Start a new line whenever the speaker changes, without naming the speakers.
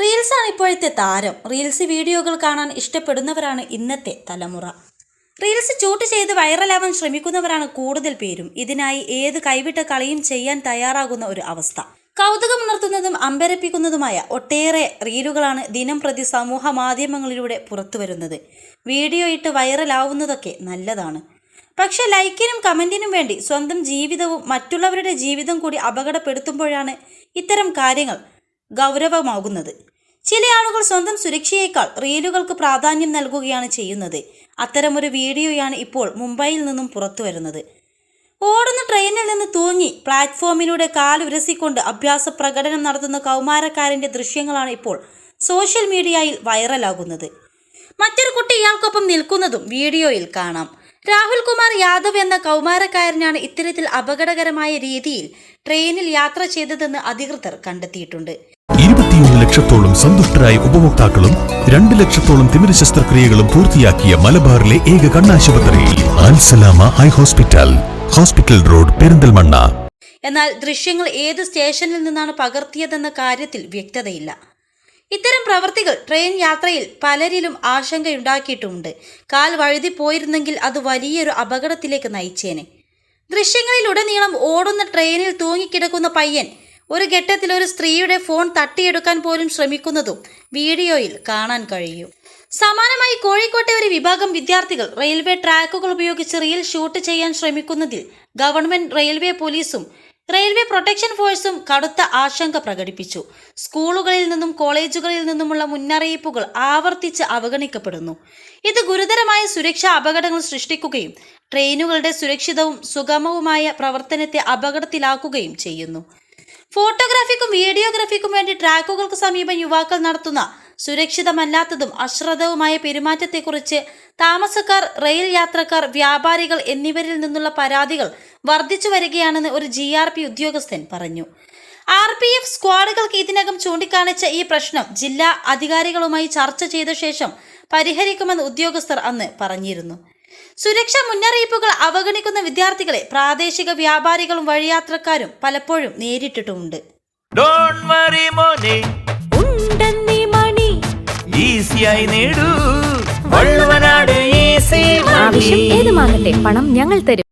റീൽസാണ് ഇപ്പോഴത്തെ താരം. റീൽസ് വീഡിയോകൾ കാണാൻ ഇഷ്ടപ്പെടുന്നവരാണ് ഇന്നത്തെ തലമുറ. റീൽസ് ഷൂട്ട് ചെയ്ത് വൈറലാവാൻ ശ്രമിക്കുന്നവരാണ് കൂടുതൽ പേരും. ഇതിനായി ഏത് കൈവിട്ട കളിയും ചെയ്യാൻ തയ്യാറാകുന്ന ഒരു അവസ്ഥ. കൗതുകമുണർത്തുന്നതും അമ്പരപ്പിക്കുന്നതുമായ ഒട്ടേറെ റീലുകളാണ് ദിനം പ്രതി സമൂഹ മാധ്യമങ്ങളിലൂടെ പുറത്തുവരുന്നത്. വീഡിയോ ഇട്ട് വൈറലാവുന്നതൊക്കെ നല്ലതാണ്. പക്ഷെ ലൈക്കിനും കമന്റിനും വേണ്ടി സ്വന്തം ജീവിതവും മറ്റുള്ളവരുടെ ജീവിതം കൂടി അപകടപ്പെടുത്തുമ്പോഴാണ് ഇത്തരം കാര്യങ്ങൾ ഗൗരവമാകുന്നത്. ചില ആളുകൾ സ്വന്തം സുരക്ഷയേക്കാൾ റീലുകൾക്ക് പ്രാധാന്യം നൽകുകയാണ് ചെയ്യുന്നത്. അത്തരമൊരു വീഡിയോയാണ് ഇപ്പോൾ മുംബൈയിൽ നിന്നും പുറത്തു വരുന്നത് ഓടുന്ന ട്രെയിനിൽ നിന്ന് തൂങ്ങി പ്ലാറ്റ്ഫോമിലൂടെ കാലുരസിക്കൊണ്ട് അഭ്യാസ പ്രകടനം നടത്തുന്ന കൗമാരക്കാരന്റെ ദൃശ്യങ്ങളാണ് ഇപ്പോൾ സോഷ്യൽ മീഡിയയിൽ വൈറലാകുന്നത്. മറ്റൊരു കുട്ടി ഇയാൾക്കൊപ്പം നിൽക്കുന്നതും വീഡിയോയിൽ കാണാം. രാഹുൽ കുമാർ യാദവ് എന്ന കൗമാരക്കാരനാണ് ഇത്തരത്തിൽ അപകടകരമായ രീതിയിൽ ട്രെയിനിൽ യാത്ര ചെയ്തതെന്ന് അധികൃതർ കണ്ടെത്തിയിട്ടുണ്ട്.
ലക്ഷത്തോളം സന്തുഷ്ടരായ ഉപഭോക്താക്കളും രണ്ട് ലക്ഷത്തോളം തിമിര ശസ്ത്രക്രിയകളും പൂർത്തിയാക്കിയ മലബാറിലെ ഏക കണ്ണാശുപത്രി ആൻസലാമ eye hospital hospital road Perinthalmanna.
എന്നാൽ ദൃശ്യങ്ങൾ ഏത് സ്റ്റേഷനിൽ നിന്നാണ് പകർത്തിയതെന്ന കാര്യത്തിൽ വ്യക്തതയില്ല. ഇത്തരം പ്രവർത്തികൾ ട്രെയിൻ യാത്രയിൽ പലരിലും ആശങ്കയുണ്ടാക്കിയിട്ടുമുണ്ട് കാൽ വഴുതി പോയിരുന്നെങ്കിൽ അത് വലിയൊരു അപകടത്തിലേക്ക് നയിച്ചേനെ. ദൃശ്യങ്ങളിലുടനീളം ഓടുന്ന ട്രെയിനിൽ തൂങ്ങിക്കിടക്കുന്ന പയ്യൻ ഒരു ഘട്ടത്തിൽ ഒരു സ്ത്രീയുടെ ഫോൺ തട്ടിയെടുക്കാൻ പോലും ശ്രമിക്കുന്നതും വീഡിയോയിൽ കാണാൻ കഴിയും. സമാനമായി കോഴിക്കോട്ടെ ഒരു വിഭാഗം വിദ്യാർത്ഥികൾ റെയിൽവേ ട്രാക്കുകൾ ഉപയോഗിച്ച് റീൽ ഷൂട്ട് ചെയ്യാൻ ശ്രമിക്കുന്നതിൽ ഗവൺമെന്റ് റെയിൽവേ പോലീസും റെയിൽവേ പ്രൊട്ടക്ഷൻ ഫോഴ്സും കടുത്ത ആശങ്ക പ്രകടിപ്പിച്ചു. സ്കൂളുകളിൽ നിന്നും കോളേജുകളിൽ നിന്നുമുള്ള മുന്നറിയിപ്പുകൾ ആവർത്തിച്ച് അവഗണിക്കപ്പെടുന്നു. ഇത് ഗുരുതരമായ സുരക്ഷാ അപകടങ്ങൾ സൃഷ്ടിക്കുകയും ട്രെയിനുകളുടെ സുരക്ഷിതവും സുഗമവുമായ പ്രവർത്തനത്തെ അപകടത്തിലാക്കുകയും ചെയ്യുന്നു. ഫോട്ടോഗ്രാഫിക്കും വീഡിയോഗ്രാഫിക്കും വേണ്ടി ട്രാക്കുകൾക്ക് സമീപം യുവാക്കൾ നടത്തുന്ന സുരക്ഷിതമല്ലാത്തതും അശ്രദ്ധവുമായ പെരുമാറ്റത്തെക്കുറിച്ച് താമസക്കാർ റെയിൽ യാത്രക്കാർ വ്യാപാരികൾ എന്നിവരിൽ നിന്നുള്ള പരാതികൾ വർദ്ധിച്ചു വരികയാണെന്ന് ഒരു ജി ഉദ്യോഗസ്ഥൻ പറഞ്ഞു. ആർ പി എഫ് സ്ക്വാഡുകൾക്ക് ഇതിനകം ചൂണ്ടിക്കാണിച്ച ഈ പ്രശ്നം ജില്ലാ അധികാരികളുമായി ചർച്ച ചെയ്ത ശേഷം പരിഹരിക്കുമെന്ന് ഉദ്യോഗസ്ഥർ അന്ന് പറഞ്ഞിരുന്നു. സുരക്ഷാ മുന്നറിയിപ്പുകൾ അവഗണിക്കുന്ന വിദ്യാർത്ഥികളെ പ്രാദേശിക വ്യാപാരികളും വഴിയാത്രക്കാരും പലപ്പോഴും നേരിട്ടിട്ടുമുണ്ട്.
ഏത് വറി മോനെ.
ഉണ്ടെന്നീ മണി.
ഈസിയായി നേടൂ. വള്ളുവനാട് ഈസി
ആവശ്യം ഏതുമാകട്ടെ പണം ഞങ്ങൾ തരും.